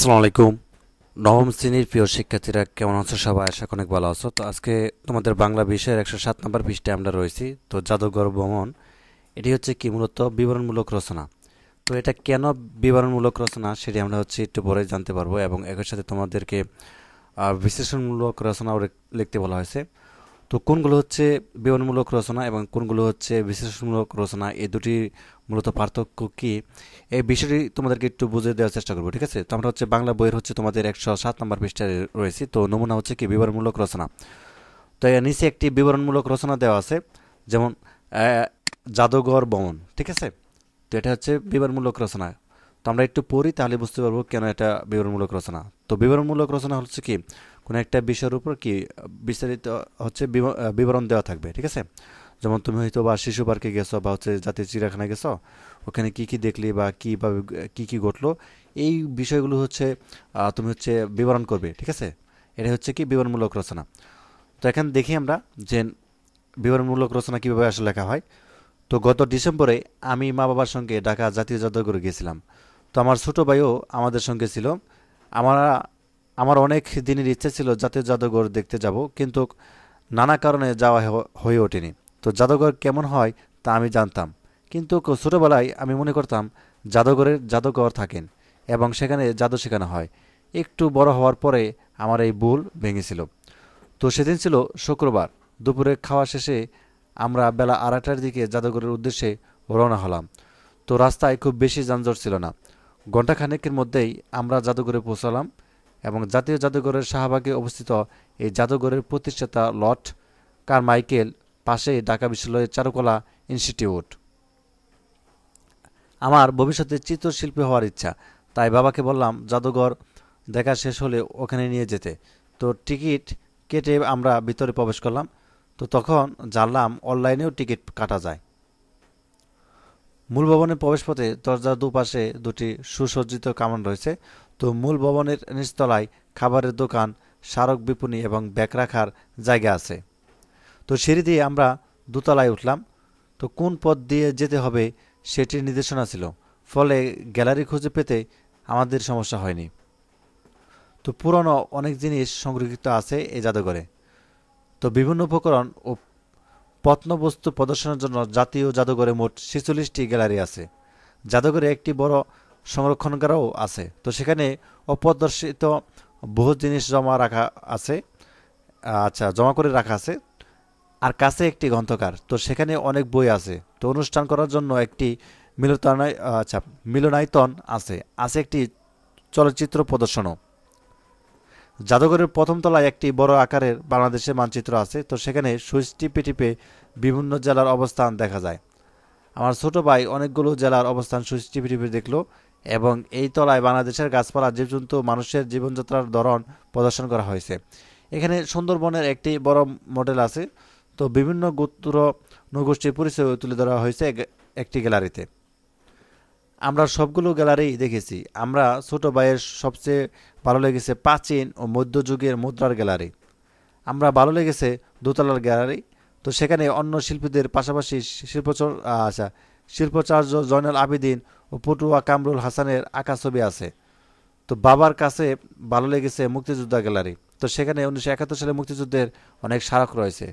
আসসালামু আলাইকুম নবম শ্রেণির প্রিয় শিক্ষার্থীরা, কেমন আছো সবাই? আশা অনেক ভালো আছো। তো আজকে তোমাদের বাংলা বিষয়ের একশো সাত নম্বর পৃষ্ঠে আমরা রয়েছি। তো জাদুঘর ভ্রমণ এটি হচ্ছে কি মূলত বিবরণমূলক রচনা? তো এটা কেন বিবরণমূলক রচনা সেটি আমরা হচ্ছে একটু পরে জানতে পারব এবং একই সাথে তোমাদেরকে বিশ্লেষণমূলক রচনাও লিখতে বলা হয়েছে। তো কোনগুলো হচ্ছে বিবরণমূলক রচনা এবং কোনগুলো হচ্ছে বিশ্লেষণমূলক রচনা, এই দুটি মূলত পার্থক্য কি? এই বিষয়টি তোমাদেরকে একটু বুঝে দেওয়ার চেষ্টা করব, ঠিক আছে? তো আমরা হচ্ছে বাংলা বইয়ের হচ্ছে তোমাদের একশো সাত নম্বর পৃষ্ঠায় রয়েছি। তো নমুনা হচ্ছে কি? বিবরণমূলক রচনা। তো এর নিচে একটি বিবরণমূলক রচনা দেওয়া আছে, যেমন জাদুঘর বমন ঠিক আছে? তো এটা হচ্ছে বিবরণমূলক রচনা। তো আমরা একটু পড়ি তাহলে বুঝতে পারব কেন এটা বিবরণমূলক রচনা। তো বিবরণমূলক রচনা হচ্ছে কি? কোনো একটা বিষয়ের উপর কি বিস্তারিত হচ্ছে বিব- বিবরণ দেওয়া থাকবে, ঠিক আছে? যেমন তুমি হয়তো বা শিশু পার্কে গেছো বা হচ্ছে জাতীয় চিড়িয়াখানায় গেছো, ওখানে কি কি দেখলি বা কীভাবে, কী কী ঘটলো, এই বিষয়গুলো হচ্ছে তুমি হচ্ছে বিবরণ করবে, ঠিক আছে? এটা হচ্ছে কি বিবরণমূলক রচনা। তো এখানে দেখি আমরা যে বিবরণমূলক রচনা কীভাবে আসলে লেখা হয়। তো গত ডিসেম্বরে আমি মা বাবার সঙ্গে ঢাকা জাতীয় জাদুঘরে গিয়েছিলাম। তো আমার ছোটো ভাইও আমাদের সঙ্গে ছিল। আমরা আমার অনেক দিনের ইচ্ছে ছিল জাতীয় জাদুঘর দেখতে যাব, কিন্তু নানা কারণে যাওয়া হয়ে ওঠেনি। তো জাদুঘর কেমন হয় তা আমি জানতাম, কিন্তু ছোটোবেলায় আমি মনে করতাম জাদুঘরের জাদুঘর থাকেন এবং সেখানে জাদু শেখানো হয়। একটু বড় হওয়ার পরে আমার এই ভুল ভেঙেছিল। তো সেদিন ছিল শুক্রবার দুপুরে খাওয়া শেষে আমরা বেলা আড়াইটার দিকে জাদুঘরের উদ্দেশ্যে রওনা হলাম। তো রাস্তায় খুব বেশি যানজট ছিল না। ঘণ্টাখানেকের মধ্যেই আমরা জাদুঘরে পৌঁছালাম। এবং জাতীয় জাদুঘরের শাহবাগে অবস্থিত এই জাদুঘরের প্রতিষ্ঠাতা লর্ড কারমাইকেল পাশেই ঢাকা বিশ্ববিদ্যালয়ের চারুকলা ইনস্টিটিউট। আমার ভবিষ্যতে চিত্রশিল্পী হওয়ার ইচ্ছা, তাই বাবাকে বললাম, জাদুঘর দেখা শেষ হলে ওখানে নিয়ে যেতে। তো টিকিট কেটে আমরা ভিতরে প্রবেশ করলাম। তো তখন জানলাম অনলাইনেও টিকিট কাটা যায়। মূল ভবনের প্রবেশপথে দরজার দুপাশে দুটি সুসজ্জিত কামান রয়েছে। তো মূল ভবনের নিচতলায় খাবারের দোকান, স্মারক বিপণী এবং ব্যাগ রাখার জায়গা আছে। তো সিঁড়ি দিয়ে আমরা দোতলায় উঠলাম। তো কোন পথ দিয়ে যেতে হবে সেটির নির্দেশনা ছিল। ফলে গ্যালারি খুঁজে পেতে আমাদের সমস্যা হয়নি। তো পুরনো অনেক জিনিস সংরক্ষিত আছে এই জাদুঘরে। তো বিভিন্ন উপকরণ ও প্রত্নবস্তু প্রদর্শনের জন্য জাতীয় জাদুঘরে মোট ছেচল্লিশটি গ্যালারি আছে। জাদুঘরে একটি বড় সংরক্ষণগারও আছে। তো সেখানে অপ্রদর্শিত বহু জিনিস জমা রাখা আছে। আচ্ছা জমা করে রাখা আছে। আর কাছে একটি গ্রন্থকার। তো সেখানে অনেক বই আছে। তো অনুষ্ঠান করার জন্য একটি মিলনায় আচ্ছা মিলনায়তন আছে। আছে একটি চলচ্চিত্র প্রদর্শনও। জাদুঘরের প্রথম তলায় একটি বড় আকারের বাংলাদেশের মানচিত্র আছে, তো সেখানে সুইচ টিপে টিপে বিভিন্ন জেলার অবস্থান দেখা যায়। আমার ছোট ভাই অনেকগুলো জেলার অবস্থান সুইচ টিপে টিপে দেখল এবং এই তলায় বাংলাদেশের গাছপালা, জীবজন্তু, মানুষের জীবনযাত্রার ধরন প্রদর্শন করা হয়েছে। এখানে সুন্দরবনের একটি বড় মডেল আছে, তো বিভিন্ন গোত্র নগোষ্ঠীর পরিচয় তুলে ধরা হয়েছে একটি গ্যালারিতে। আমরা সবগুলো গ্যালারি দেখেছি। আমরা ছোট ভাইয়ের সবচেয়ে ভালো লেগেছে প্রাচীন ও মধ্যযুগের মুদ্রার গ্যালারি। আমরা ভালো লেগেছে দোতলার গ্যালারি। তো সেখানে অন্য শিল্পীদের পাশাপাশি শিল্পচর আচ্ছা শিল্পচার্য জয়নাল আবেদিন ও পটুয়া কামরুল হাসানের আঁকা ছবি আছে। তো বাবার কাছে ভালো লেগেছে মুক্তিযোদ্ধা গ্যালারি। তো সেখানে উনিশশো একাত্তর সালে মুক্তিযুদ্ধের অনেক স্মারক রয়েছে।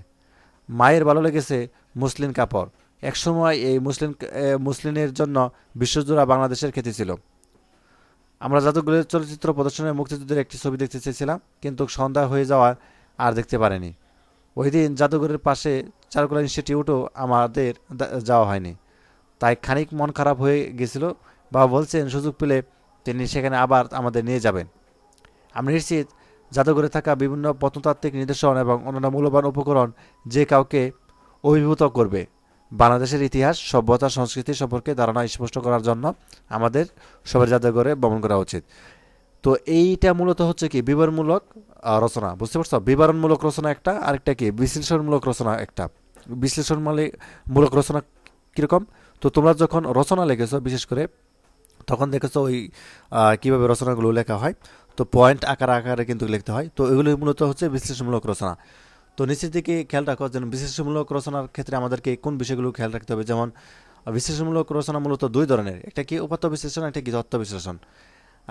মায়ের ভালো লেগেছে মুসলিম কাপড়। একসময় এই মুসলিম মুসলিমের জন্য বিশ্বজোড়া বাংলাদেশের খ্যাতি ছিল। আমরা জাদুঘরের চলচ্চিত্র প্রদর্শনের মুক্তিযুদ্ধের একটি ছবি দেখতে চেয়েছিলাম, কিন্তু সন্ধ্যা হয়ে যাওয়ার আর দেখতে পারিনি। ওই দিন জাদুঘরের পাশে চারুকলা ইনস্টিটিউটও আমাদের যাওয়া হয়নি। তাই খানিক মন খারাপ হয়ে গেছিল। বাবা বলছেন, সুযোগ পেলে তিনি সেখানে আবার আমাদের নিয়ে যাবেন। আমি নিশ্চিত জাদুঘরে থাকা বিভিন্ন প্রত্নতাত্ত্বিক নিদর্শন এবং অন্যান্য মূল্যবান উপকরণ যে কাউকে অভিভূত করবে। বাংলাদেশের ইতিহাস, সভ্যতা, সংস্কৃতি সম্পর্কে ধারণা স্পষ্ট করার জন্য আমাদের সবার জাদুঘরে ভ্রমণ করা উচিত। তো এইটা মূলত হচ্ছে কি? বিবরণমূলক রচনা। বুঝতে পারছ? বিবরণমূলক রচনা একটা, আরেকটা কি? বিশ্লেষণমূলক রচনা একটা। বিশ্লেষণমূলক মূলক রচনা কীরকম? তো তোমরা যখন রচনা লিখেছো, বিশেষ করে, তখন দেখেছ ওই কীভাবে রচনাগুলো লেখা হয়? তো পয়েন্ট আকার আকারে কিন্তু লিখতে হয়। তো এগুলো মূলত হচ্ছে বিশ্লেষণমূলক রচনা। তো নিচের দিকে খেয়াল রাখো যেন বিশ্লেষণমূলক রচনার ক্ষেত্রে আমাদেরকে কোন বিষয়গুলো খেয়াল রাখতে হবে? যেমন, বিশ্লেষণমূলক রচনা মূলত দুই ধরনের। একটা কি উপাত্ত বিশ্লেষণ, একটা কি তত্ত্ব বিশ্লেষণ।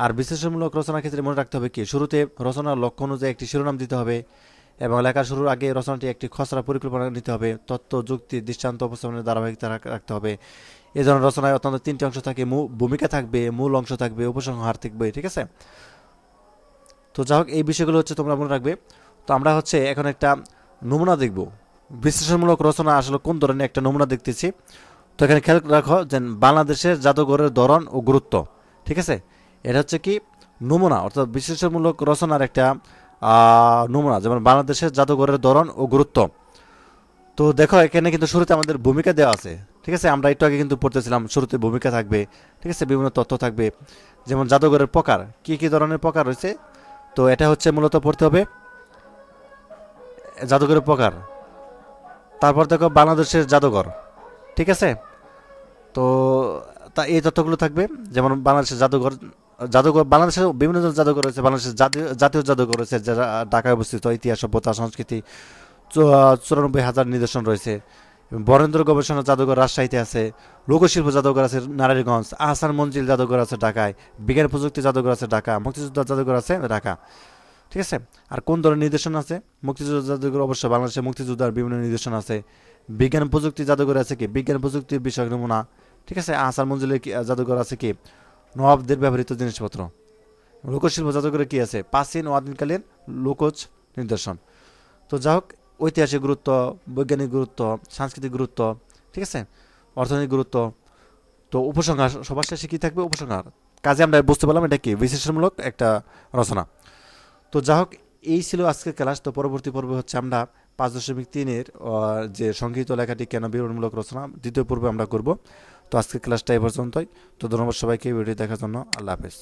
আর বিশ্লেষণমূলক রচনার ক্ষেত্রে মনে রাখতে হবে কি, শুরুতে রচনার লক্ষ্য অনুযায়ী একটি শিরোনাম দিতে হবে এবং লেখার শুরুর আগে রচনাটি একটি খসড়া পরিকল্পনা নিতে হবে। তত্ত্ব, যুক্তি, দৃষ্টান্ত, উপস্থাপনের ধারাবাহিকতা রাখতে হবে। এই ধরনের রচনায় অত্যন্ত তিনটি অংশ থাকে। ভূমিকা থাকবে, মূল অংশ থাকবে, উপসংহার থাকবে, ঠিক আছে? তো যাই হোক এই বিষয়গুলো হচ্ছে তোমরা মনে রাখবে। তো আমরা হচ্ছে এখন একটা নমুনা দেখব। বিশ্লেষণমূলক রচনা আসলে কোন ধরনের একটা নমুনা দেখতেছি। তো এখানে খেয়াল রাখো যে বাংলাদেশের জাদুঘরের ধরন ও গুরুত্ব, ঠিক আছে? এটা হচ্ছে কি নমুনা, অর্থাৎ বিশ্লেষণমূলক রচনার একটা নমুনা, যেমন বাংলাদেশের জাদুঘরের ধরন ও গুরুত্ব। তো দেখো, এখানে কিন্তু শুরুতে আমাদের ভূমিকা দেওয়া আছে, ঠিক আছে? আমরা একটু আগে কিন্তু পড়তেছিলাম, শুরুতে ভূমিকা থাকবে, ঠিক আছে? বিভিন্ন তথ্য থাকবে। যেমন জাদুঘরের প্রকার, কি কি ধরনের প্রকার রয়েছে? তো এটা হচ্ছে মূলত পড়তে হবে জাদুঘরের প্রকার তারপর দেখো বাংলাদেশের জাদুঘর, ঠিক আছে? তো, তা এই তথ্যগুলো থাকবে, যেমন বাংলাদেশের জাদুঘর জাদুঘর, বাংলাদেশের বিভিন্ন ধরনের জাদুঘর রয়েছে, বাংলাদেশের জাতীয় জাতীয় জাদুঘর রয়েছে, যারা ঢাকায় অবস্থিত, ইতিহাস সভ্যতা সংস্কৃতি চুরানব্বই হাজার নিদর্শন রয়েছে। বরেন্দ্র গবেষণা জাদুঘর রাজশাহীতে আছে, লোকশিল্প জাদুঘর আছে নারায়ণগঞ্জ, আহসান মঞ্জিল জাদুঘর আছে ঢাকায়, বিজ্ঞান প্রযুক্তি জাদুঘর আছে ঢাকা, মুক্তিযোদ্ধা জাদুঘর আছে ঢাকা। ঠিক আছে? আর কোন ধরনের নির্দেশন আছে? মুক্তিযুদ্ধ জাদুঘর অবশ্যই বাংলাদেশে মুক্তিযোদ্ধার বিভিন্ন নির্দেশন আছে। বিজ্ঞান প্রযুক্তি জাদুঘর আছে কি? বিজ্ঞান প্রযুক্তির বিষয় নমুনা। ঠিক আছে? আসার মঞ্জিলের জাদুঘর আছে কি? নবাবদের ব্যবহৃত জিনিসপত্র। লোকশিল্প জাদুঘরে কি আছে? প্রাচীন ও আদিমকালীন লোকজ নিদর্শন। তো যা হোক, ঐতিহাসিক গুরুত্ব, বৈজ্ঞানিক গুরুত্ব, সাংস্কৃতিক গুরুত্ব, ঠিক আছে? অর্থনৈতিক গুরুত্ব। তো উপসংহার, সবার শেষে কী থাকবে উপসংহার? কাজে আমরা বুঝতে পারলাম এটা কি? বিশ্লেষণমূলক একটা রচনা। তো যা হোক এই ছিল আজকের ক্লাস। তো পরবর্তী পর্বে হচ্ছে আমরা পাঁচ দশমিক তিনের যে সংগীত লেখাটি কেন বিবরণমূলক রচনা, দ্বিতীয় পর্বে আমরা করব। তো আজকের ক্লাসটা এ পর্যন্তই। তো ধন্যবাদ সবাইকে ভিডিও দেখার জন্য। আল্লাহ হাফেজ।